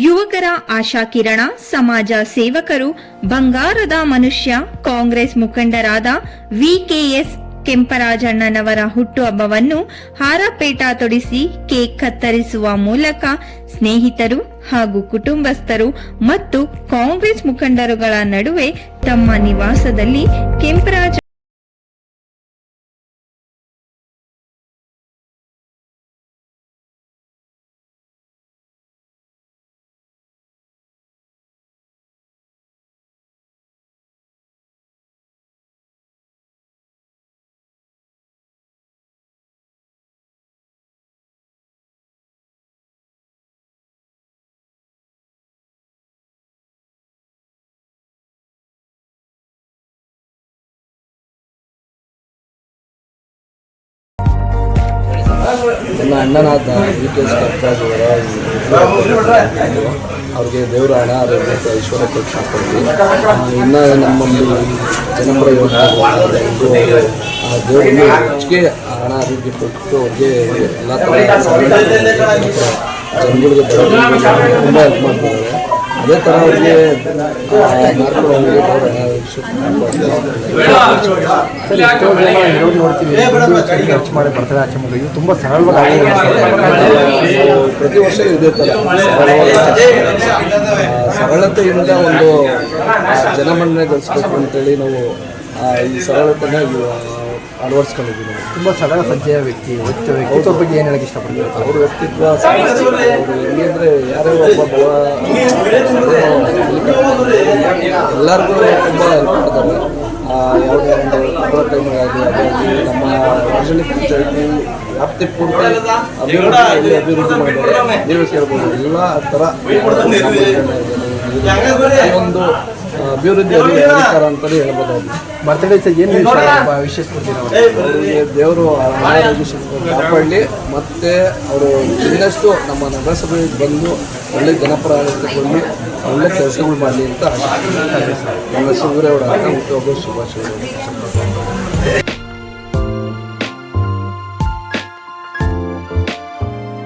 ಯುವಕರ ಆಶಾ ಕಿರಣ, ಸಮಾಜ ಸೇವಕರು, ಬಂಗಾರದ ಮನುಷ್ಯ, ಕಾಂಗ್ರೆಸ್ ಮುಖಂಡರಾದ ವಿಕೆಎಸ್ ಕೆಂಪರಾಜಣ್ಣನವರ ಹುಟ್ಟುಹಬ್ಬವನ್ನು ಹಾರಪೇಟ ತೊಡಿಸಿ ಕೇಕ್ ಕತ್ತರಿಸುವ ಮೂಲಕ ಸ್ನೇಹಿತರು ಹಾಗೂ ಕುಟುಂಬಸ್ಥರು ಮತ್ತು ಕಾಂಗ್ರೆಸ್ ಮುಖಂಡರುಗಳ ನಡುವೆ ತಮ್ಮ ನಿವಾಸದಲ್ಲಿ ಕೆಂಪರಾಜ ನನ್ನ ಅಣ್ಣನಾದ ವಿ ಕೆ ಎಸ್ ಅವರ ಅವ್ರಿಗೆ ದೇವರ ಹಣ ಆರೋಗ್ಯ ಐಶ್ವರ್ಯ ಕೊಟ್ಟು ಹಾಕ್ಕೊಡ್ತೀವಿ. ಇನ್ನು ನಮ್ಮಲ್ಲಿ ಜನಪರ ಯೋಜನೆ ಆ, ದೇವರಿಗೆ ಹೆಚ್ಚಿಗೆ ಹಣ ಆರೋಗ್ಯ ಕೊಟ್ಟು ಅವ್ರಿಗೆ ಎಲ್ಲ ಥರ ಜನಗಳಿಗೆ ತುಂಬ ಹೆಲ್ಪ್ ಮಾಡ್ತಿದ್ದಾರೆ ಅದೇ ಥರ ಅವ್ರಿಗೆ ನೋಡ್ತೀವಿ ಖರ್ಚು ಮಾಡಿ ಬರ್ತಾರೆ ಆಚೆ ಮಗ ಇದು ತುಂಬ ಸರಳವಾಗಿ ಪ್ರತಿ ವರ್ಷ ಇದೇ ಥರ ಸರಳತೆ ಇಂದ ಸರಳತೆಯಿಂದ ಒಂದು ಜನಮನ್ನಣೆ ಗಳಿಸ್ಬೇಕು ಅಂತೇಳಿ ನಾವು ಈ ಸರಳತೆನ ಅಳವಡಿಸ್ಕೊಂಡಿದ್ದೀವಿ ತುಂಬ ಸರಳ ಸಜ್ಜೆಯ ವ್ಯಕ್ತಿ ವ್ಯಕ್ತಿ ವ್ಯಕ್ತಿತ್ವ ಬಗ್ಗೆ ಏನು ಹೇಳಕ್ಕೆ ಇಷ್ಟಪಡ್ತೀವಿ ಅವ್ರ ವ್ಯಕ್ತಿತ್ವ ಅಂದರೆ ಯಾರೋ ಒಬ್ಬ ಬಡ ಎಲ್ಲರಿಗೂ ತುಂಬ ಹೆಲ್ಪ್ ಮಾಡ್ತಾರೆ. ಯಾವುದೇ ಒಂದು ಅದಾಗಲಿ ನಮ್ಮ ರಾಜನೀತಿ ಪಂಚಾಯತಿ ವ್ಯಾಪ್ತಿ ಪೂರ್ತಿ ಅಭಿವೃದ್ಧಿ ಅಭಿವೃದ್ಧಿ ಮಾಡಿದ್ದಾರೆ. ನೀವು ಕೇಳ್ಬೋದು ಎಲ್ಲ ಥರ ಈ ಒಂದು ಅಭಿವೃದ್ಧಿ ಅಧಿಕಾರ ಅಂತಲೇ ಹೇಳ್ಬೋದು ಬರ್ತಡೇ ಸರ್ ಏನು ವಿಶೇಷ ದೇವರು ಕಾಪಾಡಲಿ. ಮತ್ತು ಅವರು ಇನ್ನಷ್ಟು ನಮ್ಮ ನಗರಸಭೆಗೆ ಬಂದು ಒಳ್ಳೆ ಜನಪರ ಆಡಳಿತದಲ್ಲಿ ಒಳ್ಳೆ ಕೆಲಸಗಳು ಮಾಡಲಿ ಅಂತ ಆಶೆ ಅಂತ ಹುಟ್ಟುಹಬ್ಬ ಶುಭಾಶಯಗಳು.